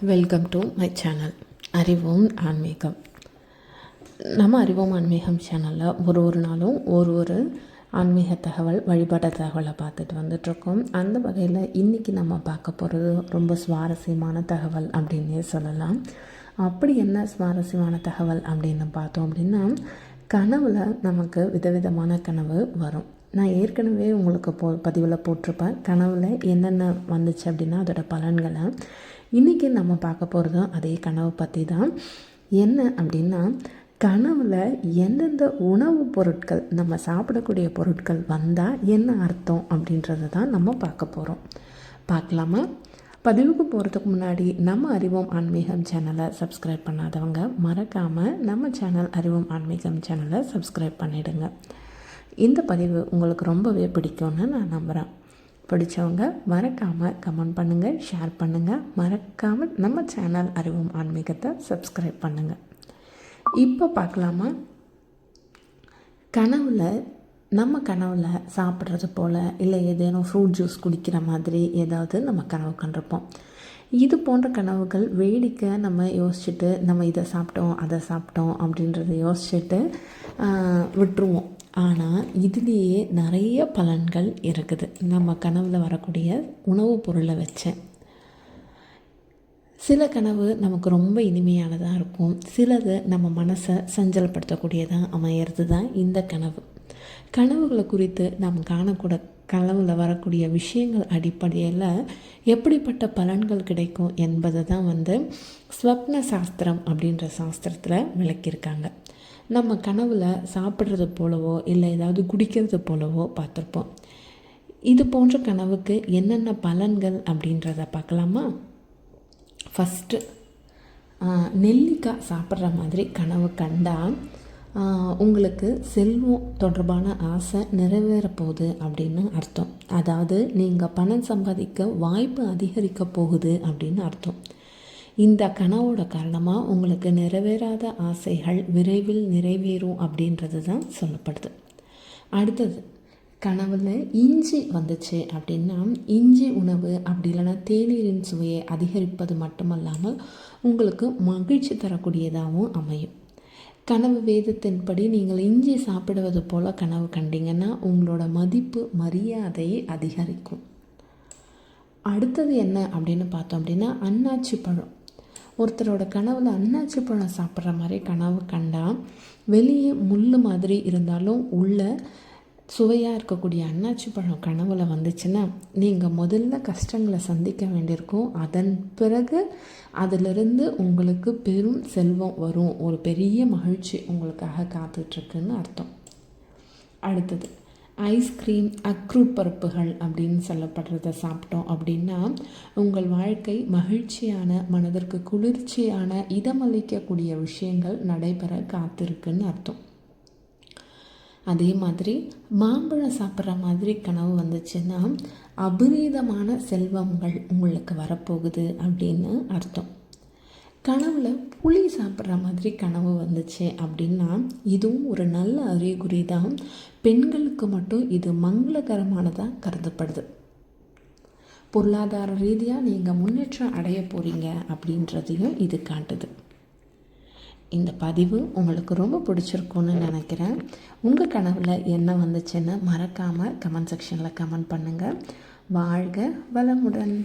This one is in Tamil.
வெல்கம் டு மை சேனல் அறிவோம் ஆன்மீகம். நம்ம அறிவோம் ஆன்மீகம் சேனலில் ஒரு ஒரு நாளும் ஒரு ஒரு ஆன்மீக தகவல் வழிபாட்டு தகவலை பார்த்துட்டு வந்துட்ருக்கோம் அந்த வகையில் இன்றைக்கி நம்ம பார்க்க போகிறது ரொம்ப சுவாரஸ்யமான தகவல் அப்படின்னே சொல்லலாம். அப்படி என்ன சுவாரஸ்யமான தகவல் அப்படின்னு பார்த்தோம் அப்படின்னா கனவில் நமக்கு விதவிதமான கனவு வரும். நான் ஏற்கனவே உங்களுக்கு போ பதிவில் போட்டிருப்பேன். கனவில் என்னென்ன வந்துச்சு அப்படின்னா அதோட பலன்களை இன்றைக்கி நம்ம பார்க்க போகிறதும் அதே கனவு பற்றி தான் என்ன அப்படின்னா கனவில் எந்தெந்த உணவுப் பொருட்கள் நம்ம சாப்பிடக்கூடிய பொருட்கள் வந்தால் என்ன அர்த்தம் அப்படின்றத தான் நம்ம பார்க்க போகிறோம் பார்க்கலாமா? பதிவுக்கு போகிறதுக்கு முன்னாடி நம்ம அறிவோம் ஆன்மீகம் சேனலை சப்ஸ்கிரைப் பண்ணாதவங்க மறக்காமல் நம்ம சேனல் அறிவோம் ஆன்மீகம் சேனலை சப்ஸ்கிரைப் பண்ணிவிடுங்க இந்த பதிவு உங்களுக்கு ரொம்பவே பிடிக்கும்னு நான் நம்புகிறேன் பிடிச்சவங்க மறக்காமல் கமெண்ட் பண்ணுங்கள் ஷேர் பண்ணுங்கள் மறக்காமல் நம்ம சேனல் அறிவும் ஆன்மீகத்தை சப்ஸ்கிரைப் பண்ணுங்கள் இப்போ பார்க்கலாமா? கனவில் நம்ம கனவில் சாப்பிட்றது போல் இல்லை ஏதேனும் ஃப்ரூட் ஜூஸ் குடிக்கிற மாதிரி ஏதாவது நம்ம கனவு கண்டிருப்போம். இது போன்ற கனவுகள் வேடிக்கை நம்ம யோசிச்சுட்டு நம்ம இதை சாப்பிட்டோம் அதை சாப்பிட்டோம் அப்படின்றத யோசிச்சுட்டு விட்டுருவோம். ஆனால் இதுலேயே நிறைய பலன்கள் இருக்குது. நம்ம கனவில் வரக்கூடிய உணவுப் பொருளை வச்சேன் சில கனவு நமக்கு ரொம்ப இனிமையானதாக இருக்கும். சிலது நம்ம மனசை சஞ்சலப்படுத்தக்கூடியதாக அமையிறது தான் இந்த கனவு. கனவுகளை குறித்து நாம் காணக்கூட கனவில் வரக்கூடிய விஷயங்கள் அடிப்படையில் எப்படிப்பட்ட பலன்கள் கிடைக்கும் என்பதை தான் வந்து ஸ்வப்ன சாஸ்திரம் அப்படின்ற சாஸ்திரத்தில் விளக்கியிருக்காங்க. நம்ம கனவில் சாப்பிட்றது போலவோ இல்லை ஏதாவது குடிக்கிறது போலவோ பார்த்துருப்போம். இது போன்ற கனவுக்கு என்னென்ன பலன்கள் அப்படின்றத பார்க்கலாமா? ஃபஸ்ட்டு நெல்லிக்காய் சாப்பிட்ற மாதிரி கனவு கண்டால் உங்களுக்கு செல்வம் தொடர்பான ஆசை நிறைவேற போகுது அப்படின்னு அர்த்தம். அதாவது நீங்கள் பணம் சம்பாதிக்க வாய்ப்பு அதிகரிக்க போகுது அப்படின்னு அர்த்தம். இந்த கனவோட காரணமாக உங்களுக்கு நிறைவேறாத ஆசைகள் விரைவில் நிறைவேறும் அப்படின்றது தான் சொல்லப்படுது. அடுத்தது கனவில் இஞ்சி வந்துச்சு அப்படின்னா இஞ்சி உணவு அப்படி இல்லைன்னா தேநீரின் சுவையை அதிகரிப்பது மட்டுமல்லாமல் உங்களுக்கு மகிழ்ச்சி தரக்கூடியதாகவும் அமையும். கனவு வேதத்தின்படி நீங்கள் இஞ்சி சாப்பிடுவது போல் கனவு கண்டிங்கன்னா உங்களோட மதிப்பு மரியாதையை அதிகரிக்கும். அடுத்தது என்ன அப்படின்னு பார்த்தோம் அப்படின்னா அன்னாச்சி பழம். ஒருத்தரோட கனவில் அன்னாச்சி பழம் சாப்பிட்ற மாதிரி கனவு கண்டால் வெளியே முள் மாதிரி இருந்தாலும் உள்ள சுவையாக இருக்கக்கூடிய அன்னாச்சி பழம் கனவில் வந்துச்சுன்னா நீங்கள் முதல்ல கஷ்டங்களை சந்திக்க வேண்டியிருக்கும். அதன் பிறகு அதிலிருந்து உங்களுக்கு பெரும் செல்வம் வரும். ஒரு பெரிய மகிழ்ச்சி உங்களுக்காக காத்துட்ருக்குன்னு அர்த்தம். அடுத்தது ஐஸ்கிரீம் அக்ரூப்பருப்புகள் அப்படின்னு சொல்லப்படுறத சாப்பிட்டோம் அப்படின்னா உங்கள் வாழ்க்கை மகிழ்ச்சியான மனதிற்கு குளிர்ச்சியான இதமளிக்கக்கூடிய விஷயங்கள் நடைபெற காத்திருக்குன்னு அர்த்தம். அதே மாதிரி மாம்பழம் சாப்பிட்ற மாதிரி கனவு வந்துச்சுன்னா அபரீதமான செல்வங்கள் உங்களுக்கு வரப்போகுது அப்படின்னு அர்த்தம். கனவில் புளி சாப்பிட்ற மாதிரி கனவு வந்துச்சு அப்படின்னா இதுவும் ஒரு நல்ல அறிகுறி தான். பெண்களுக்கு மட்டும் இது மங்களகரமானதாக கருதப்படுது. பொருளாதார ரீதியாக நீங்கள் முன்னேற்றம் அடைய போகிறீங்க அப்படின்றதையும் இது காட்டுது. இந்த பதிவு உங்களுக்கு ரொம்ப பிடிச்சிருக்குன்னு நினைக்கிறேன். உங்கள் கனவில் என்ன வந்துச்சுன்னு மறக்காமல் கமெண்ட் செக்ஷனில் கமெண்ட் பண்ணுங்கள் வாழ்க வளமுடன்.